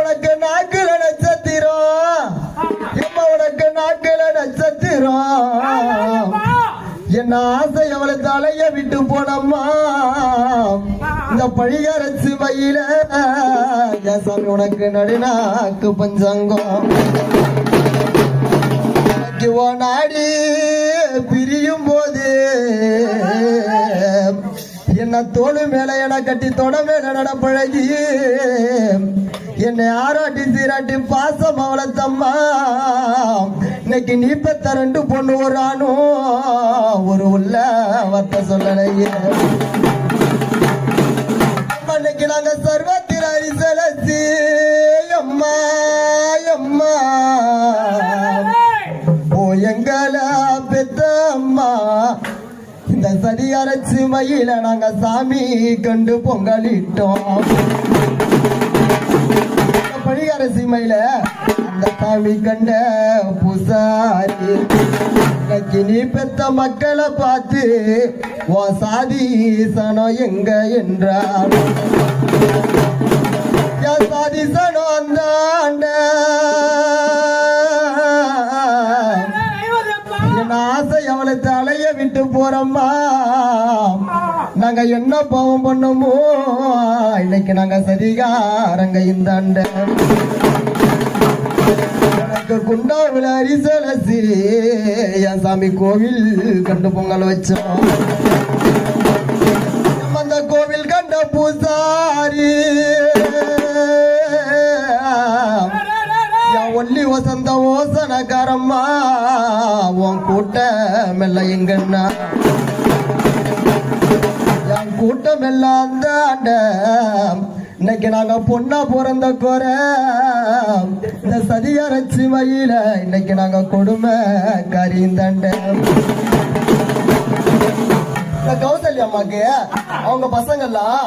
உனக்கு நாக்குல நட்சத்திரம். எம்மா உனக்கு நாக்குல நட்சத்திரம். என்ன ஆசை அவளை தலைய விட்டு போனம்மா. இந்த பழிகரச்சு வயில என் சாமி உனக்கு நடுநாக்கு பஞ்சாங்கம். எனக்கு நாடி பிரியும் போது என்ன தோணு மேல என கட்டி தொட மேல நட பழகி என்னை ஆராட்டி சீராட்டி பாசம் அவளத்தம்மா இன்னைக்கு நீ பெத்த ரெண்டு பொண்ணு ஒரு ஆணும். ஒரு உள்ள வர்த்த சொல்லலையே. அம்மா, இன்னைக்கு நாங்க சர்வத்திர அரிசலசி அம்மா அம்மா. ஓ எங்களா பெத்த அம்மா இந்த சதி அரைச்சு மயில நாங்க சாமி கண்டு பொங்கலிட்டோம். பழிகரசி சீமையில அந்த சாமி கண்ட புசாரி இன்னைக்கு நீ பெத்த மக்களை பார்த்து உன் சாதி சனம் எங்க என்றார் சாதி சனம் அந்தாண்ட என் ஆசை அவளை தலைய விட்டு போறோம்மா. நாங்க என்ன பாவம் பண்ணமோ இன்னைக்கு நாங்க சரிகாரங்க இந்த அண்ட எனக்கு குண்டாவில் அரிசலசி. என் சாமி கோவில் கண்டு பொங்கல் வச்சோம். அந்த கோவில் கண்ட பூசாரி. என் ஒல்லி வசந்த ஓசனக்காரம்மா உன் கூட்ட மெல்ல எங்கண்ணா. என் கூட்டம் எல்லாம் தாண்ட இன்னைக்கு நாங்க பொண்ணா பிறந்த குற. இந்த சதியரைச்சி வழியில இன்னைக்கு நாங்க கொடுமை. கரிந்தாண்ட இந்த கௌசல்யா அம்மாக்கு அவங்க பசங்கெல்லாம்